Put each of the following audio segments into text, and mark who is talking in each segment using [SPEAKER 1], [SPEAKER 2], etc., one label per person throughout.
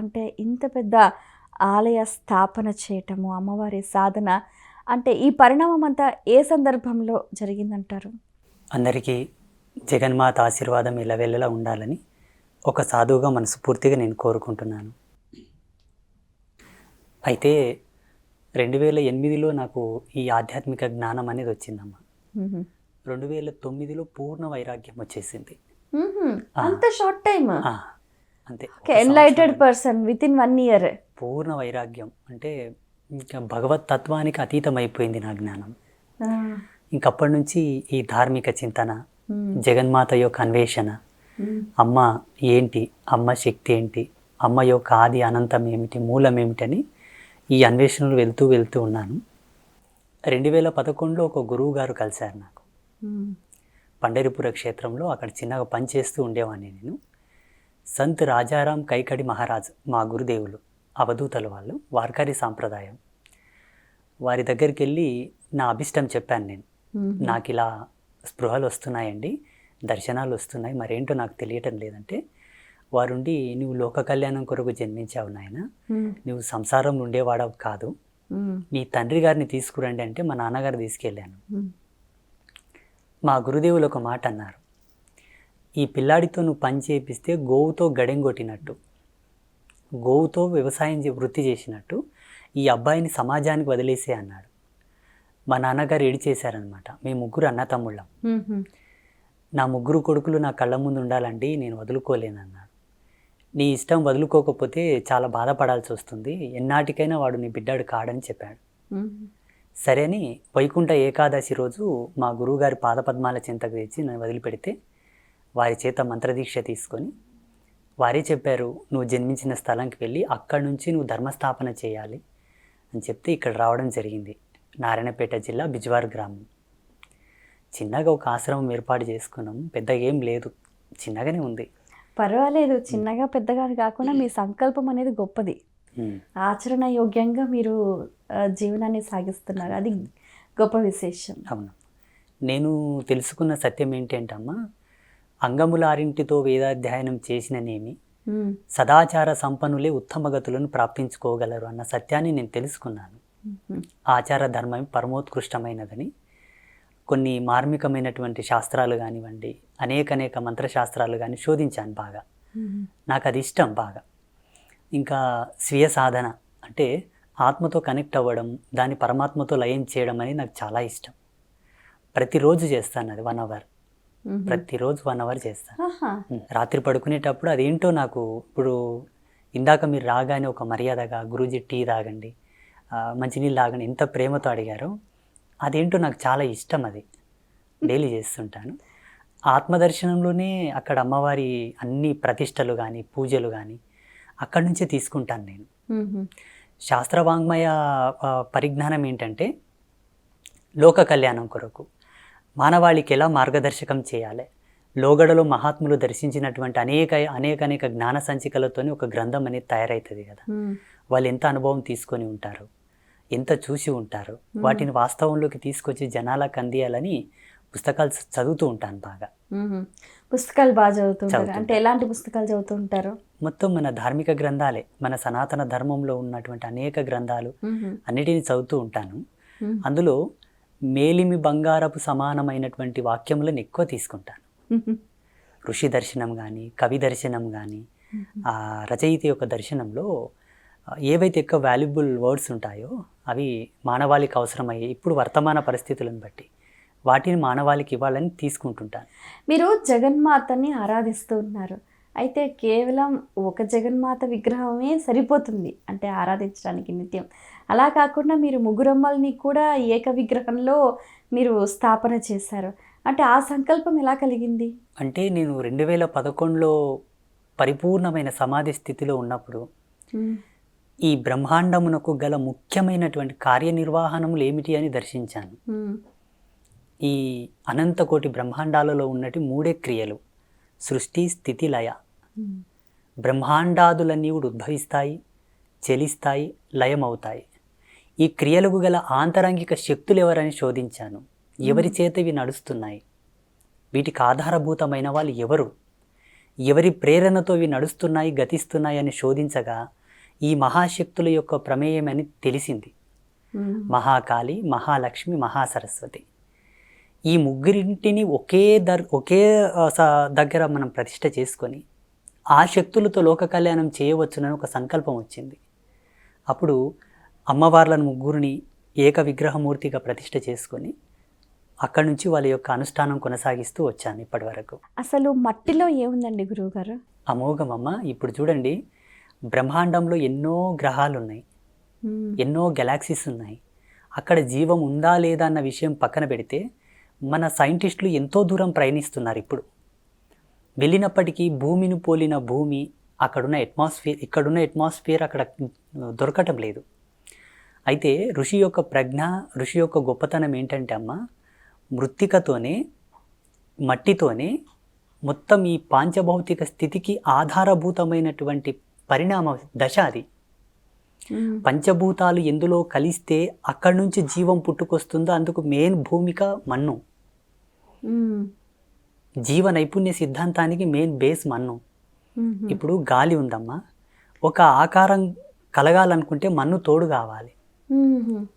[SPEAKER 1] అంటే ఇంత పెద్ద ఆలయ స్థాపన చేయటము అమ్మవారి సాధన అంటే ఈ పరిణామం అంతా ఏ సందర్భంలో జరిగిందంటారు?
[SPEAKER 2] అందరికీ జగన్మాత ఆశీర్వాదం ఇలవెల్లలా ఉండాలని ఒక సాధువుగా మనస్ఫూర్తిగా నేను కోరుకుంటున్నాను. అయితే రెండు వేల ఎనిమిదిలో నాకు ఈ ఆధ్యాత్మిక జ్ఞానం అనేది వచ్చిందమ్మ.
[SPEAKER 1] మ్మ్.
[SPEAKER 2] రెండు వేల తొమ్మిదిలో పూర్ణ వైరాగ్యం వచ్చేసింది.
[SPEAKER 1] అంత షార్ట్ టైమ్?
[SPEAKER 2] ఆ, అంతే.
[SPEAKER 1] Enlightened person with in one year
[SPEAKER 2] పూర్ణ వైరాగ్యం అంటే ఇంకా భగవత్ తత్వానికి అతీతం అయిపోయింది నా జ్ఞానం. ఇంకప్పటి నుంచి ఈ ధార్మిక చింతన జగన్మాత యొక్క అన్వేషణ అమ్మ ఏంటి అమ్మ శక్తి ఏంటి అమ్మ యొక్క ఆది అనంతం ఏమిటి మూలం ఏమిటని ఈ అన్వేషణలు వెళ్తూ వెళ్తూ ఉన్నాను. రెండు వేల పదకొండులో ఒక గురువు గారు కలిశారు నాకు. పండరిపుర క్షేత్రంలో అక్కడ చిన్నగా పనిచేస్తూ ఉండేవాడిని నేను. సంత్ రాజారాం కైకడి మహారాజ్ మా గురుదేవులు అవధూతల వాళ్ళు వార్కారి సాంప్రదాయం. వారి దగ్గరికి వెళ్ళి నా అభిష్టం చెప్పాను నేను. నాకు ఇలా స్పృహలు వస్తున్నాయండి దర్శనాలు వస్తున్నాయి మరేంటో నాకు తెలియటం లేదంటే వారుండి నువ్వు లోక కళ్యాణం కొరకు జన్మించావు నాయన నువ్వు సంసారంలో ఉండేవాడవు కాదు. మీ తండ్రి గారిని తీసుకురండి అంటే మా నాన్నగారు తీసుకెళ్ళాను. మా గురుదేవులు ఒక మాట అన్నారు. ఈ పిల్లాడితో నువ్వు పని చేపిస్తే గోవుతో గడెం కొట్టినట్టు గోవుతో వ్యవసాయం వృత్తి చేసినట్టు ఈ అబ్బాయిని సమాజానికి వదిలేసే అన్నాడు. మా నాన్నగారు ఏడిచేశారనమాట మేము ముగ్గురు అన్నతమ్ముళ్ళం నా ముగ్గురు కొడుకులు నా కళ్ళ ముందు ఉండాలండి నేను వదులుకోలేనన్నాడు. నీ ఇష్టం వదులుకోకపోతే చాలా బాధపడాల్సి వస్తుంది ఎన్నాటికైనా వాడు నీ బిడ్డాడు కాడని చెప్పాడు. సరే అని వైకుంఠ ఏకాదశి రోజు మా గురువుగారి పాదపద్మాల చింతకు తెచ్చి నన్ను వదిలిపెడితే వారి చేత మంత్రదీక్ష తీసుకొని వారే చెప్పారు నువ్వు జన్మించిన స్థలంకి వెళ్ళి అక్కడి నుంచి నువ్వు ధర్మస్థాపన చేయాలి అని చెప్తే ఇక్కడ రావడం జరిగింది. నారాయణపేట జిల్లా బిజ్వార్ గ్రామం. చిన్నగా ఒక ఆశ్రమం ఏర్పాటు చేసుకున్నాం. పెద్దగా ఏం లేదు. చిన్నగానే ఉంది.
[SPEAKER 1] పర్వాలేదు. చిన్నగా పెద్దగా కాకుండా మీ సంకల్పం అనేది గొప్పది. ఆచరణ యోగ్యంగా మీరు జీవనాన్ని సాగిస్తున్నారు. అది గొప్ప విశేషం.
[SPEAKER 2] అవును. నేను తెలుసుకున్న సత్యం ఏంటంటమ్మా అంగములారింటితో వేదాధ్యయనం చేసిననేమి. సదాచార సంపన్నులే ఉత్తమ గతులను ప్రాప్తించుకోగలరు అన్న సత్యాన్ని నేను తెలుసుకున్నాను. ఆచార ధర్మం పరమోత్కృష్టమైనదని కొన్ని మార్మికమైనటువంటి శాస్త్రాలు కానివ్వండి అనేక అనేక మంత్రశాస్త్రాలు కానీ శోధించాను బాగా. నాకు అది ఇష్టం బాగా ఇంకా స్వీయ సాధన అంటే ఆత్మతో కనెక్ట్ అవ్వడం దాన్ని పరమాత్మతో లయం చేయడం అనేది నాకు చాలా ఇష్టం ప్రతిరోజు చేస్తాను అది వన్ అవర్. ప్రతిరోజు వన్ అవర్ చేస్తాను. రాత్రి పడుకునేటప్పుడు అదేంటో నాకు ఇప్పుడు ఇందాక మీరు రాగానే ఒక మర్యాదగా గురూజీ టీ తాగండి మంచినీళ్ళు తాగండి ఎంత ప్రేమతో అడిగారో. అదేంటో నాకు చాలా ఇష్టం అది. డైలీ చేస్తుంటాను. ఆత్మదర్శనంలోనే అక్కడ అమ్మవారి అన్ని ప్రతిష్టలు కానీ పూజలు కానీ అక్కడి నుంచే తీసుకుంటాను నేను. శాస్త్రవాంగ్మయ పరిజ్ఞానం ఏంటంటే లోక కళ్యాణం కొరకు. మానవాళికి ఎలా మార్గదర్శకం చేయాలి లోగడలో మహాత్ములు దర్శించినటువంటి అనేక అనేక అనేక జ్ఞాన సంచికలతోని ఒక గ్రంథం అనేది తయారవుతుంది కదా. వాళ్ళు ఎంత అనుభవం తీసుకొని ఉంటారు ఎంత చూసి ఉంటారు వాటిని వాస్తవంలోకి తీసుకొచ్చి జనాలకు అందియాలని పుస్తకాలు చదువుతూ ఉంటాను బాగా.
[SPEAKER 1] పుస్తకాలు బాగా చదువుతుంటారు
[SPEAKER 2] చదువుతుంటా.
[SPEAKER 1] అంటే ఎలాంటి పుస్తకాలు చదువుతుంటారు
[SPEAKER 2] మొత్తం మన ధార్మిక గ్రంథాలే మన సనాతన ధర్మంలో ఉన్నటువంటి అనేక గ్రంథాలు. అన్నిటిని చదువుతూ ఉంటాను. అందులో మేలిమి బంగారపు సమానమైనటువంటి వాక్యములను ఎక్కువ తీసుకుంటాను. ఋషి దర్శనం కానీ కవి దర్శనం కానీ ఆ రచయిత యొక్క దర్శనంలో ఏవైతే ఎక్కువ వాల్యుబుల్ వర్డ్స్ ఉంటాయో అవి మానవాళికి అవసరమయ్యే ఇప్పుడు వర్తమాన పరిస్థితులను బట్టి వాటిని మానవాళికి ఇవ్వాలని తీసుకుంటుంటాను.
[SPEAKER 1] మీరు జగన్మాతని ఆరాధిస్తూ ఉన్నారు. అయితే కేవలం ఒక జగన్మాత విగ్రహమే సరిపోతుంది అంటే ఆరాధించడానికి నిత్యం. అలా కాకుండా మీరు ముగ్గురమ్మల్ని కూడా ఏక విగ్రహంలో మీరు స్థాపన చేశారు. అంటే ఆ సంకల్పం ఎలా కలిగింది?
[SPEAKER 2] అంటే నేను రెండు వేల పదకొండులో పరిపూర్ణమైన సమాధి స్థితిలో ఉన్నప్పుడు. ఈ బ్రహ్మాండమునకు గల ముఖ్యమైనటువంటి కార్యనిర్వహణములు ఏమిటి అని దర్శించాను. ఈ అనంతకోటి బ్రహ్మాండాలలో ఉన్నటి మూడే క్రియలు. సృష్టి స్థితి లయ. బ్రహ్మాండాదులన్నీ కూడా ఉద్భవిస్తాయి చెలిస్తాయి లయమవుతాయి. ఈ క్రియలకు గల ఆంతరంగిక శక్తులు ఎవరని శోధించాను. ఎవరి చేత ఇవి నడుస్తున్నాయి? వీటికి ఆధారభూతమైన వాళ్ళు ఎవరు? ఎవరి ప్రేరణతో ఇవి నడుస్తున్నాయి గతిస్తున్నాయి అని శోధించగా ఈ మహాశక్తుల యొక్క ప్రమేయం అని తెలిసింది. మహాకాళి మహాలక్ష్మి మహాసరస్వతి. ఈ ముగ్గురింటిని ఒకే దర్ ఒకే దగ్గర మనం ప్రతిష్ట చేసుకొని ఆ శక్తులతో లోక కళ్యాణం చేయవచ్చునని ఒక సంకల్పం వచ్చింది. అప్పుడు అమ్మవార్లను ముగ్గురిని ఏక విగ్రహమూర్తిగా ప్రతిష్ట చేసుకొని అక్కడి నుంచి వాళ్ళ యొక్క అనుష్ఠానం కొనసాగిస్తూ వచ్చాను ఇప్పటి వరకు.
[SPEAKER 1] అసలు మట్టిలో ఏముందండి గురువుగారు?
[SPEAKER 2] అమోఘమమ్మ ఇప్పుడు చూడండి బ్రహ్మాండంలో ఎన్నో గ్రహాలు ఉన్నాయి. ఎన్నో గెలాక్సీస్ ఉన్నాయి. అక్కడ జీవం ఉందా లేదా అన్న విషయం పక్కన పెడితే మన సైంటిస్టులు ఎంతో దూరం ప్రయాణిస్తున్నారు ఇప్పుడు వెళ్ళినప్పటికీ భూమిని పోలిన భూమి అక్కడున్న అట్మాస్ఫియర్ ఇక్కడున్న అట్మాస్ఫియర్ అక్కడ దొరకటం లేదు అయితే ఋషి యొక్క ప్రజ్ఞ ఋషి యొక్క గొప్పతనం ఏంటంటే అమ్మ మృత్తికతోనే మట్టితోనే మొత్తం ఈ పాంచభౌతిక స్థితికి ఆధారభూతమైనటువంటి పరిణామ దశ అది. పంచభూతాలు ఎందులో కలిస్తే అక్కడి నుంచి జీవం పుట్టుకొస్తుందో అందుకు మెయిన్ భూమిక మన్ను. జీవ నైపుణ్య సిద్ధాంతానికి మెయిన్ బేస్ మన్ను. ఇప్పుడు గాలి ఉందమ్మా. ఒక ఆకారం కలగాలనుకుంటే మన్ను తోడు కావాలి.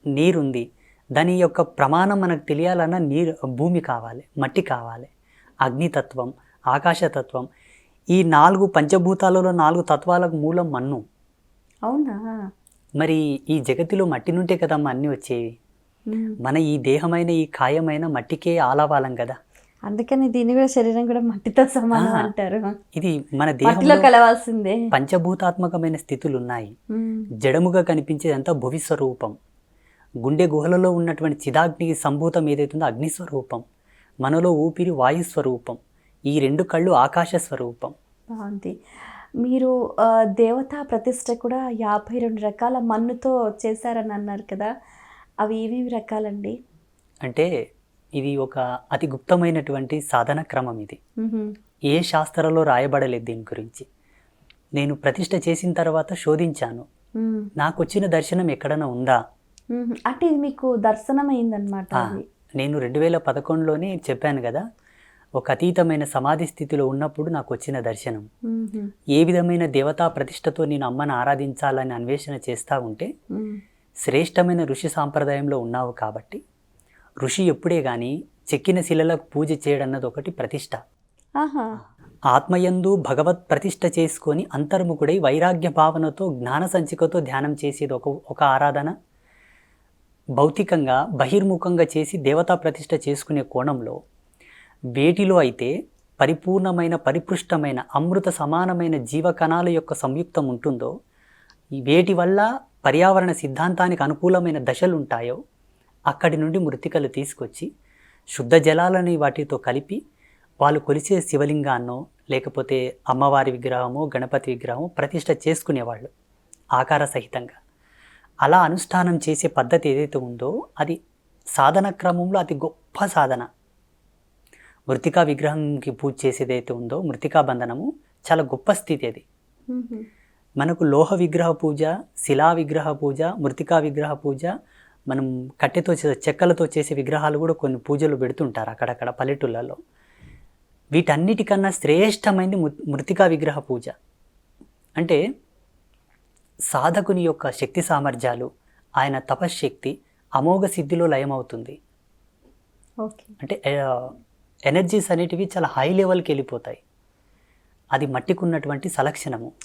[SPEAKER 2] నీరుంది. దాని యొక్క ప్రమాణం మనకు తెలియాలన్నా నీరు భూమి కావాలి మట్టి కావాలి. అగ్నితత్వం ఆకాశతత్వం. ఈ నాలుగు పంచభూతాలలో నాలుగు తత్వాలకు మూలం మన్ను.
[SPEAKER 1] అవునా?
[SPEAKER 2] మరి ఈ జగతిలో మట్టి నుంటే కదమ్మా అన్నీ వచ్చేవి. మన ఈ దేహమైన ఈ కాయమైన మట్టికే ఆలవాలం కదా.
[SPEAKER 1] అందుకని దీని కూడా శరీరం కూడా మట్టితో సమానం. అంటారు.
[SPEAKER 2] ఇది మన దేహంలో
[SPEAKER 1] కలవాల్సిందే.
[SPEAKER 2] పంచభూతాత్మకమైన స్థితులు ఉన్నాయి. జడముగా కనిపించేదంతా భువిస్వరూపం. గుండె గుహలలో ఉన్నటువంటి చిదాగ్నికి సంభూతం ఏదైతుందో అగ్నిస్వరూపం. మనలో ఊపిరి వాయుస్వరూపం. ఈ రెండు కళ్ళు ఆకాశ స్వరూపం
[SPEAKER 1] బాగుంది. మీరు దేవతా ప్రతిష్ట కూడా యాభై రెండు రకాల మన్నుతో చేశారని అన్నారు కదా. అవి ఏమేమి రకాలండి
[SPEAKER 2] అంటే ఇది ఒక అతి గుప్తమైనటువంటి సాధన క్రమం ఇది. ఏ శాస్త్రంలో రాయబడలేదు దీని గురించి నేను ప్రతిష్ట చేసిన తర్వాత శోధించాను. నాకు వచ్చిన దర్శనం ఎక్కడైనా ఉందా.
[SPEAKER 1] అంటే ఇది మీకు దర్శనం అయిందనమాట
[SPEAKER 2] నేను రెండు వేల పదకొండులోనే చెప్పాను కదా ఒక అతీతమైన సమాధి స్థితిలో ఉన్నప్పుడు నాకు వచ్చిన దర్శనం. ఏ విధమైన దేవతా ప్రతిష్టతో నేను అమ్మను ఆరాధించాలని అన్వేషణ చేస్తూ ఉంటే. శ్రేష్టమైన ఋషి సాంప్రదాయంలో ఉన్నావు కాబట్టి ఋషి ఎప్పుడే కానీ చెక్కిన శిలలకు పూజ చేయడం అన్నది ఒకటి ప్రతిష్ట. ఆత్మయందు భగవత్ ప్రతిష్ట చేసుకొని అంతర్ముఖుడై వైరాగ్య భావనతో జ్ఞాన సంచికతో ధ్యానం చేసేది ఒక ఒక ఆరాధన. భౌతికంగా బహిర్ముఖంగా చేసి దేవతా ప్రతిష్ట చేసుకునే కోణంలో వేటిలో అయితే పరిపూర్ణమైన పరిపృష్టమైన అమృత సమానమైన జీవకణాల యొక్క సంయుక్తం ఉంటుందో వేటి వల్ల పర్యావరణ సిద్ధాంతానికి అనుకూలమైన దశలు ఉంటాయో అక్కడి నుండి మృతికలు తీసుకొచ్చి శుద్ధ జలాలని వాటితో కలిపి వాళ్ళు కొలిచే శివలింగాన్నో లేకపోతే అమ్మవారి విగ్రహమో గణపతి విగ్రహమో ప్రతిష్ట చేసుకునేవాళ్ళు ఆకార సహితంగా అలా అనుష్ఠానం చేసే పద్ధతి ఏదైతే ఉందో అది సాధన క్రమంలో అతి గొప్ప సాధన. మృతికా విగ్రహంకి పూజ చేసేదైతే ఉందో మృతికా బంధనము చాలా గొప్ప స్థితి అది. మనకు లోహ విగ్రహ పూజ శిలా విగ్రహ పూజ మృతికా విగ్రహ పూజ మనం కట్టెతో చే- చెక్కలతో చేసే విగ్రహాలు కూడా కొన్ని పూజలు పెడుతుంటారు అక్కడక్కడ పల్లెటూళ్ళలో వీటన్నిటికన్నా శ్రేష్టమైనది మృ- మృతికా విగ్రహ పూజ. అంటే సాధకుని యొక్క శక్తి సామర్థ్యాలు ఆయన తపశ్శక్తి అమోఘ సిద్ధిలో లయమవుతుంది.
[SPEAKER 1] ఓకే.
[SPEAKER 2] అంటే ఎనర్జీస్ అనేటివి చాలా హై లెవెల్కి వెళ్ళిపోతాయి. అది మట్టికున్నటువంటి సలక్షణము.